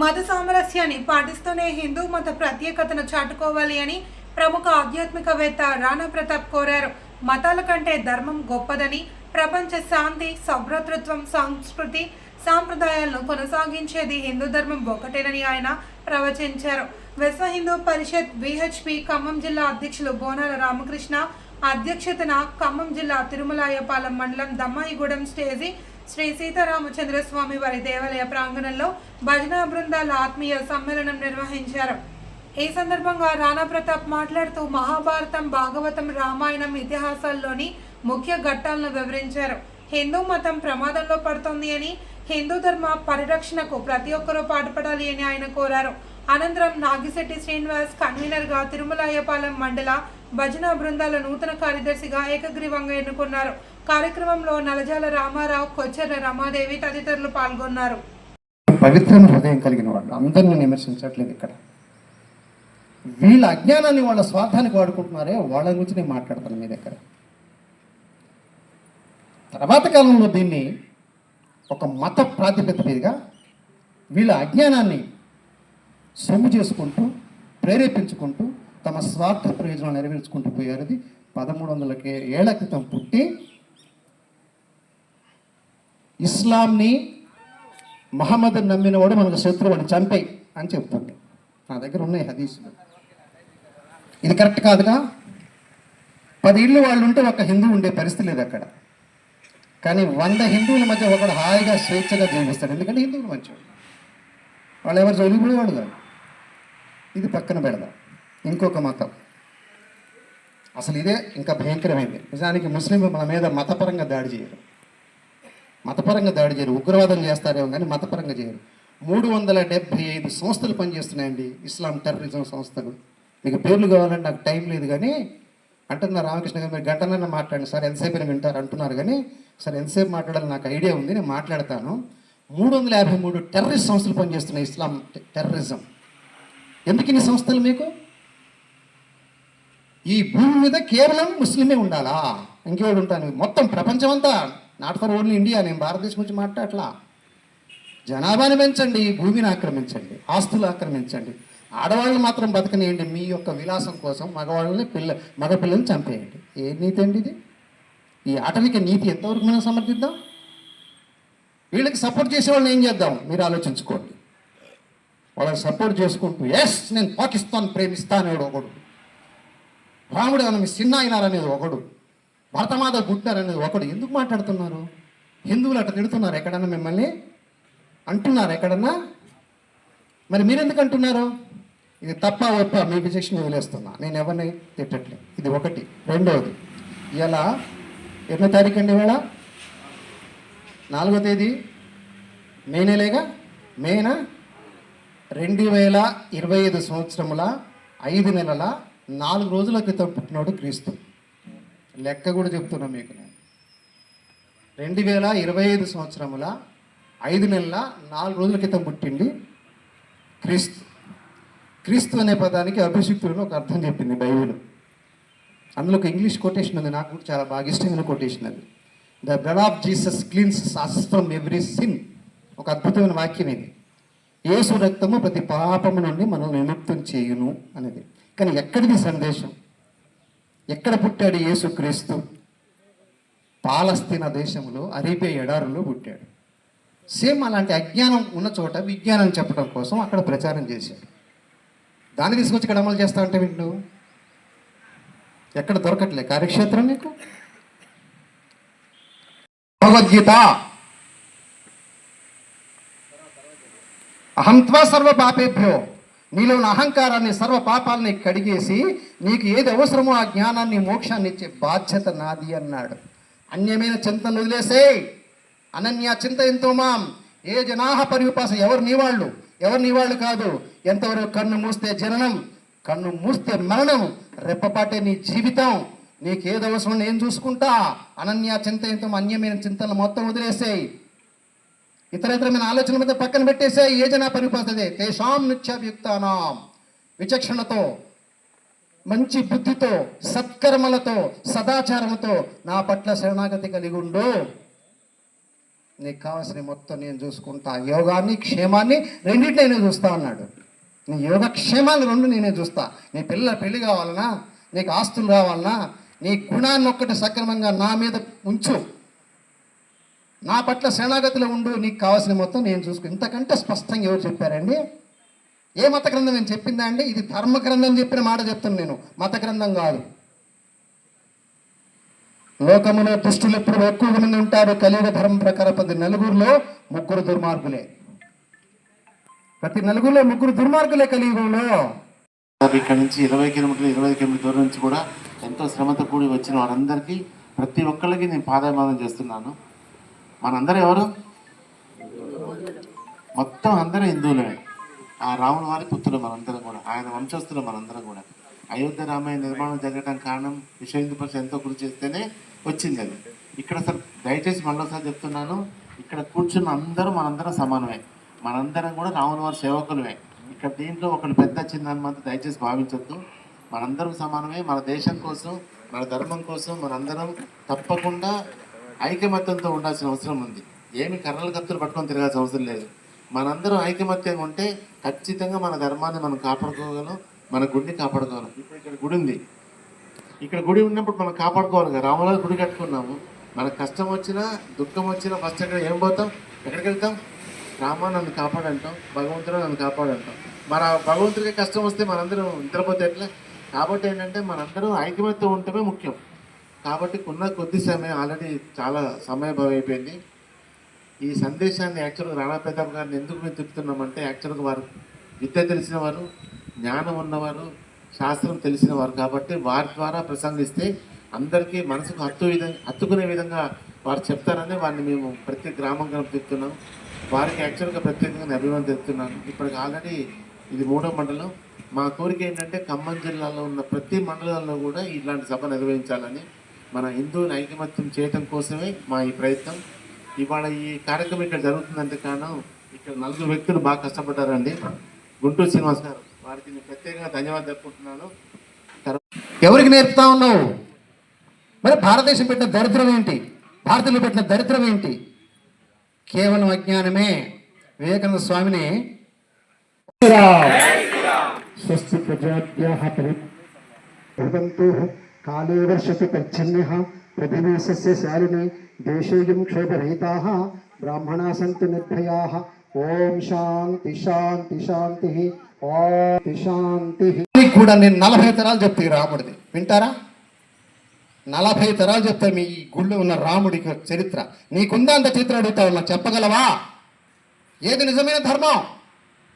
మత సామరస్యాన్ని పాటిస్తూనే హిందూ మత ప్రత్యేకతను చాటుకోవాలి అని ప్రముఖ ఆధ్యాత్మికవేత్త రాణా ప్రతాప్ కోరారు. మతాల కంటే ధర్మం గొప్పదని ప్రపంచ శాంతి సభ్రతృత్వం సంస్కృతి సాంప్రదాయాలను కొనసాగించేది హిందూ ధర్మం ఒకటేనని ఆయన ప్రవచించారు. విశ్వ హిందూ పరిషత్ విహెచ్పి ఖమ్మం జిల్లా అధ్యక్షులు బోనాల రామకృష్ణ అధ్యక్షతన ఖమ్మం జిల్లా తిరుమలాయపాలెం మండలం దమ్మాయిగూడెం స్టేజి శ్రీ సీతారామచంద్ర స్వామి వారి దేవాలయ ప్రాంగణంలో భజనా బృందాల ఆత్మీయ సమ్మేళనం నిర్వహించారు. ఈ సందర్భంగా రాణా ప్రతాప్ మాట్లాడుతూ మహాభారతం భాగవతం రామాయణం ఇతిహాసాల్లోని ముఖ్య ఘట్టాలను వివరించారు. హిందూ మతం ప్రమాదంలో పడుతోంది అని హిందూ ధర్మ పరిరక్షణకు ప్రతి ఒక్కరూ పాటుపడాలి అని ఆయన కోరారు. అనంతరం నాగిశెట్టి శ్రీనివాస్ కన్వీనర్గా తిరుమలాయపాలెం మండల భజన బృందాల నూతన కార్యదర్శిగా ఏకగ్రీవంగా ఎన్నుకున్నారు. కార్యక్రమంలో నలజాల రామారావు కొచ్చెర్ల రమాదేవి తదితరులు పాల్గొన్నారు. పవిత్రమైన హృదయం కలిగిన వాళ్ళు అందరిని విమర్శించట్లేదు ఇక్కడ. వీళ్ళ అజ్ఞానాన్ని వాళ్ళ స్వార్థానికి వాడుకుంటున్నారే వాళ్ళ గురించి నేను మాట్లాడతాను మీ దగ్గర. తర్వాత కాలంలో దీన్ని ఒక మత ప్రాతిపదిక మీదుగా వీళ్ళ అజ్ఞానాన్ని సొమ్ము చేసుకుంటూ ప్రేరేపించుకుంటూ తమ స్వార్థ ప్రయోజనాలు నెరవేర్చుకుంటూ పోయారు పదమూడు వందలకి ఏళ్ళ క్రితం పుట్టి ఇస్లాంని మహమ్మద్ నమ్మినవాడు మనకు శత్రువుని చంపేయి అని చెప్తుంది నా దగ్గర ఉన్నాయి హదీసులు. ఇది కరెక్ట్ కాదుగా? పది ఇళ్ళు వాళ్ళు ఉంటే ఒక హిందూ ఉండే పరిస్థితి లేదు అక్కడ. కానీ వంద హిందువుల మధ్య ఒకడు హాయిగా స్వేచ్ఛగా జీవిస్తాడు. ఎందుకంటే హిందువులు మంచివాడు వాళ్ళు ఎవరు జోలిపోయేవాడు కాదు. ఇది పక్కన పెడదాం. ఇంకొక మతం. అసలు ఇదే ఇంకా భయంకరమైంది. నిజానికి ముస్లింలు మన మీద మతపరంగా దాడి చేయరు. మతపరంగా దాడి చేయరు ఉగ్రవాదం చేస్తారేమో కానీ మతపరంగా చేయరు. మూడు వందల డెబ్బై ఐదు సంస్థలు పనిచేస్తున్నాయండి ఇస్లాం టెర్రరిజం సంస్థలు. మీకు పేర్లు కావాలంటే నాకు టైం లేదు కానీ అంటున్నారు రామకృష్ణ గారు మీరు గంటలన్నా మాట్లాడండి. సార్ ఎంతసేపు అని వింటారు అంటున్నారు కానీ సార్ ఎంతసేపు మాట్లాడాలి నాకు ఐడియా ఉంది నేను మాట్లాడతాను. మూడు వందల యాభై మూడు టెర్రరిస్ట్ సంస్థలు పనిచేస్తున్నాయి ఇస్లాం టె- టెర్రరిజం. ఎందుకు ఇన్ని సంస్థలు మీకు? ఈ భూమి మీద కేవలం ముస్లిమే ఉండాలా? ఇంకెవడు ఉంటాను. మొత్తం ప్రపంచం అంతా నాట్ ఫర్ ఓన్లీ ఇండియా నేను భారతదేశం గురించి మాట్లాడట్లా. జనాభాని పెంచండి భూమిని ఆక్రమించండి ఆస్తులు ఆక్రమించండి. ఆడవాళ్ళు మాత్రం బతకనియండి మీ యొక్క విలాసం కోసం మగవాళ్ళని పిల్ల మగపిల్లల్ని చంపేయండి. ఏ నీతి అండి ఇది? ఈ ఆటవిక నీతి ఎంతవరకు మనం సమర్థిద్దాం? వీళ్ళకి సపోర్ట్ చేసే వాళ్ళని ఏం చేద్దాం? మీరు ఆలోచించుకోండి. వాళ్ళని సపోర్ట్ చేసుకుంటూ ఎస్ నేను పాకిస్తాన్ ప్రేమిస్తానేవాడు ఒకడు. రాముడు అని చిన్న అయినారనేది ఒకడు. భరతమాత పుట్టినారనేది ఒకడు. ఎందుకు మాట్లాడుతున్నారు? హిందువులు అట్లా తిడుతున్నారు ఎక్కడన్నా మిమ్మల్ని? అంటున్నారు ఎక్కడన్నా? మరి మీరెందుకు అంటున్నారు? ఇది తప్ప ఒప్ప మీ విచక్షణ వదిలేస్తున్నా. నేను ఎవరిని తిట్టట్లేదు ఇది ఒకటి. రెండవది ఇలా ఎన్నో తారీఖు అండి ఇవాళ? నాలుగో తేదీ? మే నెలేగా? మేనా? రెండు వేల ఇరవై ఐదు సంవత్సరముల ఐదు నెలల నాలుగు రోజుల క్రితం పుట్టినోడు క్రీస్తు. లెక్క కూడా చెప్తున్నా మీకు నేను. రెండు వేల ఇరవై ఐదు సంవత్సరముల ఐదు నెలల నాలుగు రోజుల క్రితం పుట్టింది క్రీస్తు. క్రీస్తు అనే పదానికి అభిషిక్తులను ఒక అర్థం చెప్పింది బైబిల్. అందులో ఒక ఇంగ్లీష్ కొటేషన్ ఉంది నాకు కూడా చాలా బాగా ఇష్టమైన కొటేషన్ అది. The blood of Jesus cleanses us from every sin ఒక అద్భుతమైన వాక్యం ఇది. యేసు రక్తము ప్రతి పాపము నుండి మనల్ని విముక్తం చేయును అనేది. కానీ ఎక్కడిది సందేశం? ఎక్కడ పుట్టాడు యేసుక్రీస్తు? క్రీస్తు దేశంలో అరేబియా ఎడారులో పుట్టాడు. సేమ్ అలాంటి అజ్ఞానం ఉన్న చోట విజ్ఞానం చెప్పడం కోసం అక్కడ ప్రచారం చేశాడు. దాన్ని తీసుకొచ్చి ఇక్కడ అమలు చేస్తా అంటే వీళ్ళు? ఎక్కడ దొరకట్లే కార్యక్షేత్రం నీకు? భగవద్గీత. అహంత్వా సర్వ పాపేభ్యో. నీలో ఉన్న అహంకారాన్ని సర్వ పాపాలని కడిగేసి నీకు ఏది అవసరమో ఆ జ్ఞానాన్ని మోక్షాన్ని ఇచ్చే బాధ్యత నాది అన్నాడు. అన్యమైన చింతను వదిలేసే అనన్య చింత ఎంతో మాం. ఏ జనాహ పరివిపాస ఎవరు నీ వాళ్ళు? ఎవరు నీ వాళ్ళు కాదు? ఎంతవరకు కన్ను మూస్తే జననం? కన్ను మూస్తే మరణం. రెప్పపాటే నీ జీవితం. నీకు ఏది అవసరం నేను చూసుకుంటా. అనన్య చింత ఎంతో అన్యమైన చింతలు మొత్తం వదిలేసేయి. ఇతరమైన ఆలోచన మీద పక్కన పెట్టేసే ఏ జన పరిపాసదే తేషాం నిత్యాభియుక్తానాం. విచక్షణతో మంచి బుద్ధితో సత్కర్మలతో సదాచారముతో నా పట్ల శరణాగతి కలిగి ఉండు. నీకు కావాల్సిన మొత్తం నేను చూసుకుంటా. యోగాన్ని క్షేమాన్ని రెండింటి నేనే చూస్తా అన్నాడు. నీ యోగ క్షేమాన్ని రెండు నేనే చూస్తా. నీ పిల్లల పెళ్ళి కావాలనా? నీకు ఆస్తులు కావాలనా నీ గుణాన్ని ఒక్కటి సక్రమంగా నా మీద ఉంచు. నా పట్ల శరణాగతిలో ఉండు నీకు కావాల్సిన మొత్తం నేను చూసుకుని. ఇంతకంటే స్పష్టంగా ఎవరు చెప్పారండి? ఏ మత గ్రంథం నేను చెప్పిందా అండి? ఇది ధర్మ గ్రంథం చెప్పిన మాట చెప్తాను నేను. మత గ్రంథం కాదు. లోకములో దుష్టులు ఎప్పుడు ఎక్కువ మంది ఉంటారు? కలియుగ ధర్మం ప్రకారం ప్రతి నలుగురిలో ముగ్గురు దుర్మార్గులే. ప్రతి నలుగురిలో ముగ్గురు దుర్మార్గులే కలియుగంలో. ఇక్కడ నుంచి ఇరవై కిలోమీటర్లు ఇరవై కిలోమీటర్ల దూరం నుంచి కూడా ఎంతో శ్రమతో కూడి వచ్చిన వారందరికీ ప్రతి ఒక్కరికి నేను పాదాభిమానం చేస్తున్నాను. మనందరూ ఎవరు? మొత్తం అందరూ హిందువులమే ఆ రాముల వారి పుత్రులు మనందరం కూడా ఆయన వంశస్థులు మనందరం కూడా. అయోధ్య రామాయణ నిర్మాణం జరగడం కారణం విశ్వ హిందూ పరిషత్ ఎంతో కృషి చేస్తేనే వచ్చింది అది ఇక్కడ అసలు దయచేసి మళ్ళీసారి చెప్తున్నాను ఇక్కడ కూర్చున్న అందరూ మనందరం సమానమే. మనందరం కూడా రాముల వారి సేవకులమే. ఇక్కడ దీంట్లో ఒకళ్ళు పెద్ద చిన్న అని మాత్రం దయచేసి భావించొద్దు. మనందరం సమానమే మన దేశం కోసం మన ధర్మం కోసం మనందరం తప్పకుండా ఐకమత్యంతో ఉండాల్సిన అవసరం ఉంది. ఏమి కర్రలు కత్తులు పట్టుకొని తిరగాల్సిన అవసరం లేదు. మనందరం ఐకమత్యంగా ఉంటే ఖచ్చితంగా మన ధర్మాన్ని మనం కాపాడుకోగలం మన గుడిని కాపాడుకోగలం. ఇప్పుడు ఇక్కడ గుడి ఉంది. ఇక్కడ గుడి ఉన్నప్పుడు మనం కాపాడుకోవాలి కదా. గుడి కట్టుకున్నాము. మనకు కష్టం వచ్చినా దుఃఖం వచ్చినా ఫస్ట్ ఎక్కడ ఏం పోతాం? ఎక్కడికి వెళ్తాం? రామ నన్ను కాపాడంటాం భగవంతుడు నన్ను కాపాడంటాం. మన భగవంతుడికి కష్టం వస్తే మనందరం నిద్రపోతే ఎట్లా? కాబట్టి ఏంటంటే మనందరం ఐకమత్యం ఉండటమే ముఖ్యం. కాబట్టి ఉన్న కొద్ది సమయం ఆల్రెడీ చాలా సమయం అయిపోయింది. ఈ సందేశాన్ని యాక్చువల్గా రాణా ప్రతాప్ గారిని ఎందుకు మేము తిప్పుతున్నామంటే యాక్చువల్గా వారు విద్య తెలిసిన వారు జ్ఞానం ఉన్నవారు శాస్త్రం తెలిసిన వారు కాబట్టి వారి ద్వారా ప్రసంగిస్తే అందరికీ మనసుకు హత్తు విధంగా హత్తుకునే విధంగా వారు చెప్తారని వారిని మేము ప్రతి గ్రామం గ్రామం చెప్తున్నాం వారికి యాక్చువల్గా ప్రత్యేకంగా అభిమానం చెప్తున్నాను ఇప్పటికి ఆల్రెడీ ఇది మూడో మండలం. మా కోరిక ఏంటంటే ఖమ్మం జిల్లాలో ఉన్న ప్రతి మండలంలో కూడా ఇలాంటి సభ నిర్వహించాలని మన హిందువుని ఐకమత్యం చేయటం కోసమే మా ఈ ప్రయత్నం. ఇవాళ ఈ కార్యక్రమం ఇక్కడ జరుగుతుందంటే కారణం ఇక్కడ నలుగురు వ్యక్తులు బాగా కష్టపడ్డారండి. గుంటూరు శ్రీనివాస్ గారు వారికి నేను ప్రత్యేకంగా ధన్యవాదం చెప్పుకుంటున్నాను ఎవరికి నేర్పుతా ఉన్నావు? మరి భారతదేశం పెట్టిన దరిద్రం ఏంటి? భారతీయులు పెట్టిన దరిద్రం ఏంటి? కేవలం అజ్ఞానమే. వివేకానంద స్వామిని స్వస్తి కాళేవర్షసి తచ్చిహ ప్రతివేశస్య శాలిని దేశేయం క్షోభరహిత బ్రాహ్మణా సంతు నిర్భయా ఓం శాంతి శాంతి శాంతి ఓం శాంతి కూడా నేను నలభై తరాలు చెప్తే రాముడిది. వింటారా? నలభై తరాలు చెప్తే మీ గుళ్ళు ఉన్న రాముడి చరిత్ర. నీకుందా అంత చరిత్ర అడుగుతావు చెప్పగలవా? ఏది నిజమైన ధర్మం?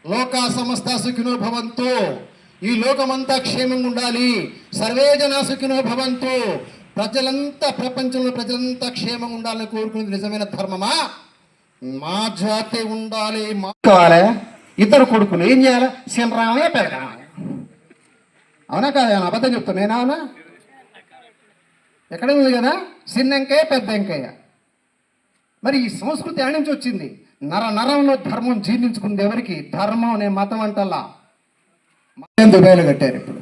లోకా సమస్త సుఖినోభవంతో ఈ లోకమంతా క్షేమంగా ఉండాలి. సర్వే జన భవంతు. ప్రజలంతా ప్రపంచంలో ప్రజలంతా క్షేమంగా ఉండాలని కోరుకునేది నిజమైన ధర్మమా? మా జాతి ఉండాలి మా కావాలి? ఇద్దరు కొడుకులు ఏం చేయాలి? చిన్నరామయ్య పెద్దరామయ్య అవునా కాదా? అబద్ధం చెప్తాను నేనా అవునా? ఎక్కడ ఉంది కదా? సిన్నెంకయ్య పెద్ద ఎంకయ్య మరి ఈ సంస్కృతి ఎక్కడి నుంచి వచ్చింది? నర నరంలో ధర్మం జీర్ణించుకుంది ఎవరికి? ధర్మం అనే మతం అంటల్లా. దుబాయ్లో కట్టారు ఇప్పుడు?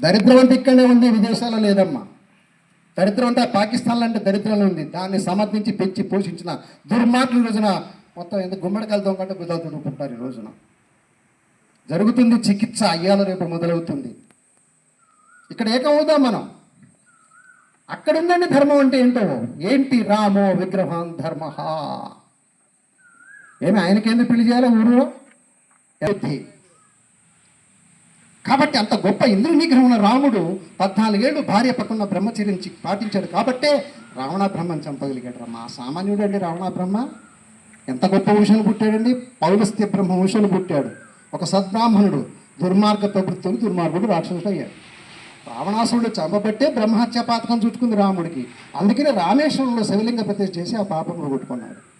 దరిద్రం అంటే ఇక్కడనే ఉంది విదేశాల్లో లేదమ్మా. దరిద్రం అంటే పాకిస్తాన్లో అంటే దరిద్రంలో ఉంది. దాన్ని సమర్థించి పెంచి పోషించిన దుర్మార్గుల రోజున మొత్తం ఎందుకు గుమ్మడికాయలు కంటే కుదవుతుంటారు ఈ రోజున. జరుగుతుంది చికిత్స అయ్యాల రేపు మొదలవుతుంది. ఇక్కడ ఏకమవుదాం మనం. అక్కడ ఉందండి ధర్మం అంటే ఏంటో? ఏంటి రామో విగ్రహం ధర్మ ఏమి ఆయనకేందుకు పెళ్ళి చేయాలి ఊరిలో? కాబట్టి అంత గొప్ప ఇంద్రనిగ్రహం ఉన్న రాముడు పద్నాలుగేళ్ళు భార్య పక్కన బ్రహ్మచర్యం పాటించాడు కాబట్టే రావణ బ్రహ్మని చంపగలిగాడు రా. మా సామాన్యుడు అండి రావణ బ్రహ్మ. ఎంత గొప్ప వంశాలు పుట్టాడండి? పౌలస్త్య బ్రహ్మ వంశాలు పుట్టాడు. ఒక సద్బ్రాహ్మణుడు దుర్మార్గ ప్రవృత్తులు దుర్మార్గుడు రాక్షసుడు అయ్యాడు. రావణాసురుడు చంపబట్టే బ్రహ్మహత్య పాతకం చుట్టుకుంది రాముడికి. అందుకనే రామేశ్వరంలో శివలింగ ప్రతిష్ఠ చేసి ఆ పాపం కొట్టుకున్నాడు.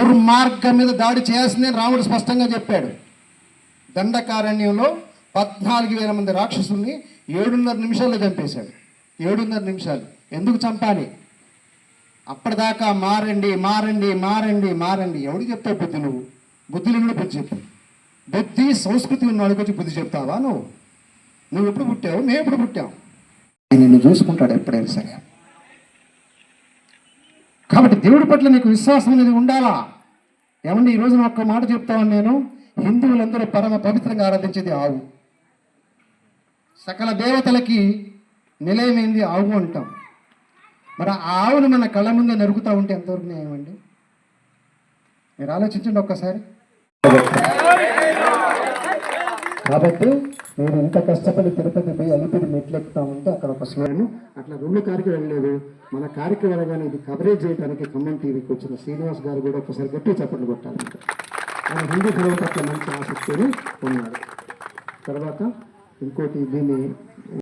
దుర్మార్గం మీద దాడి చేయాల్సిందని రాముడు స్పష్టంగా చెప్పాడు. దండకారణ్యంలో పద్నాలుగు వేల మంది రాక్షసుల్ని ఏడున్నర నిమిషాల్లో చంపేశాడు. ఏడున్నర నిమిషాలు. ఎందుకు చంపాలి? అప్పటిదాకా మారండి మారండి మారండి మారండి. ఎవడు చెప్తావు బుద్ధి నువ్వు? బుద్ధి లేని బుద్ధి చెప్పు. బుద్ధి సంస్కృతి ఉన్నవాడికి వచ్చి బుద్ధి చెప్తావా నువ్వు? నువ్వు ఎప్పుడు పుట్టావు? మేము ఎప్పుడు పుట్టావు నిన్ను చూసుకుంటాడు ఎప్పుడైనా సరే. కాబట్టి దేవుడి పట్ల నీకు విశ్వాసం అనేది ఉండాలా? ఏమండి ఈరోజు నేను ఒక్క మాట చెప్తాను నేను. హిందువులందరూ పరమ పవిత్రంగా ఆరాధించేది ఆవు. సకల దేవతలకి నిలయమైంది ఆవు అంటాం. మరి ఆ ఆవును మన కళ్ళ ముందే నరుకుతూ ఉంటే ఎంతవరకు న్యాయం అండి? మీరు ఆలోచించండి ఒక్కసారి. కాబట్టి నేను ఇంత కష్టపడి తిరుపతి పోయి అలిపిడి మెట్లెక్కుతా ఉంటే అక్కడ ఒక స్మరణ అట్లా రెండు కారికి వెళ్ళలేదు మన కారికి వెళ్ళగానే ఇది కవరేజ్ చేయడానికి ఖమ్మం టీవీకి వచ్చిన శ్రీనివాస్ గారు కూడా ఒకసారి గట్టి చప్పట్లు కొట్టాలంట. ఆయన హిందూ ధర్మం పట్ల మంచి ఆసక్తిని ఉన్నాడు తర్వాత ఇంకోటి దీన్ని